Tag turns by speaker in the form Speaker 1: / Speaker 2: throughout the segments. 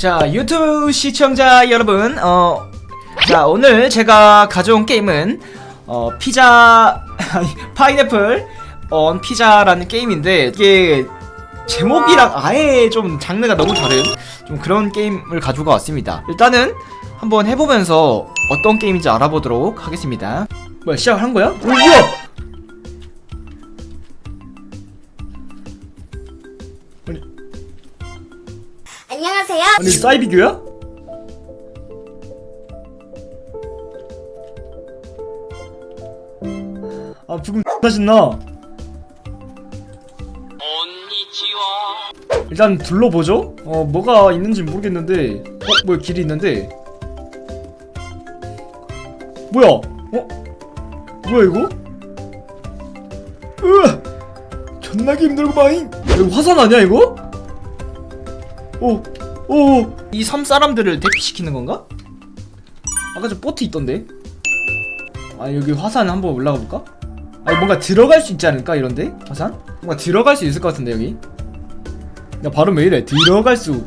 Speaker 1: 자 유튜브 시청자 여러분 어, 자 오늘 제가 가져온 게임은 어, 피자 파인애플 언 피자라는 게임인데 이게 제목이랑 아예 좀 장르가 너무 다른 좀 그런 게임을 가지고 왔습니다. 일단은 한번 해보면서 어떤 게임인지 알아보도록 하겠습니다. 뭐야 시작을 한 거야? 오 뭐야 아니
Speaker 2: 안녕하세요.
Speaker 1: 아니 사이비교야? 아 부금 X나 신나 일단 둘러보죠. 어 뭐가 있는지 모르겠는데. 어 뭐야 길이 있는데. 뭐야? 어? 뭐야 이거? 으! 존나게 힘들구마잉! 이거 화산 아니야 이거? 오 오, 이 섬 사람들을 대피시키는 건가? 아까 저 보트 있던데. 아 여기 화산 한번 올라가 볼까? 아니 뭔가 들어갈 수 있지 않을까 이런데 화산? 뭔가 들어갈 수 있을 것 같은데 여기. 야 발음 왜 이래? 들어갈 수.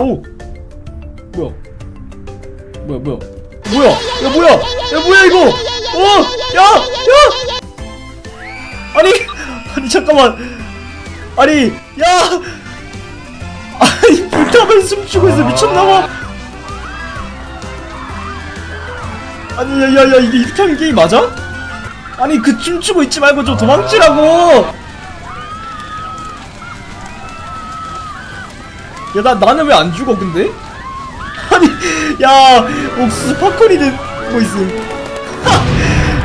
Speaker 1: 오. 뭐야? 뭐야 뭐야? 뭐야? 야 뭐야? 야 뭐야 이거? 어! 야! 야! 아니 아니 잠깐만. 아니 야 불타면 숨쉬고 있어 미쳤나봐 아니 야야야 이게 이렇게 하는 게임 맞아? 아니 그 춤추고 있지 말고 좀 도망치라고 야 나 나는 왜 안 죽어 근데? 아니 야 옥수수 팝콘이 된뭐 있음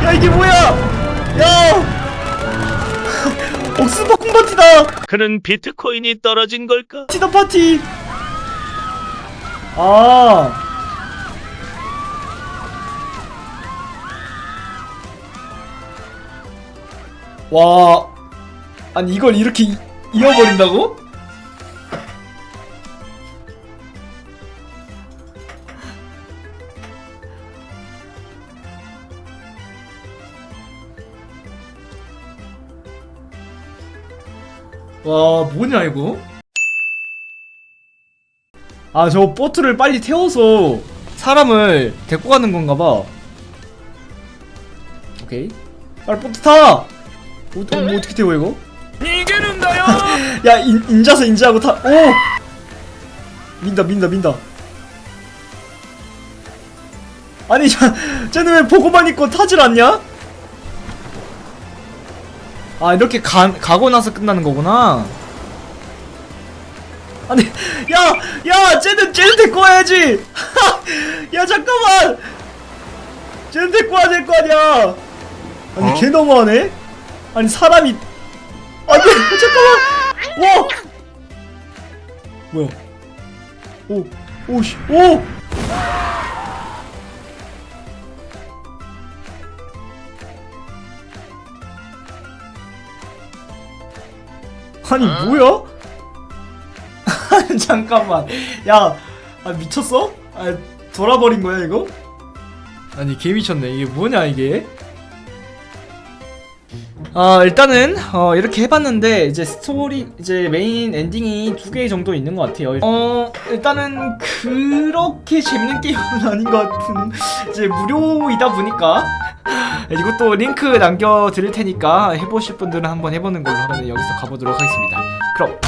Speaker 1: 야 이게 뭐야 야 옥수수 팝콘 파티다
Speaker 3: 그는 비트코인이 떨어진 걸까?
Speaker 1: 티더 파티. 아. 와. 아니 이걸 이렇게 이- 이어버린다고? 와 뭐냐 이거? 아 저 보트를 빨리 태워서 사람을 데리고 가는 건가 봐 오케이 빨리 보트 타! 어, 어, 뭐 어떻게 태워 이거?
Speaker 3: 이게는 나요.
Speaker 1: 야 인, 인자서 인자하고 타 오! 민다 민다 민다 아니 자, 쟤는 왜 보고만 있고 타질 않냐? 아 이렇게 가, 가고 나서 끝나는 거구나 아니 야 야 쟤는 쟤는 데리고 와야지. 야 잠깐만. 쟤는 데리고 와야 될 거 아니야. 아니
Speaker 3: 어?
Speaker 1: 걔 너무하네. 아니 사람이. 아니 잠깐만. 와. 뭐야? 오 오씨 오. 아니 뭐야? 잠깐만. 야 아, 미쳤어? 아 돌아버린 거야 이거? 아니 개 미쳤네. 이게 뭐냐 이게? 아 일단은 어 이렇게 해봤는데 이제 스토리 이제 메인 엔딩이 두 개 정도 있는 것 같아요. 어 일단은 그렇게 재밌는 게임은 아닌 것 같은 이제 무료이다 보니까 이것도 링크 남겨드릴 테니까 해보실 분들은 한번 해보는 걸로 하면 여기서 가보도록 하겠습니다. 그럼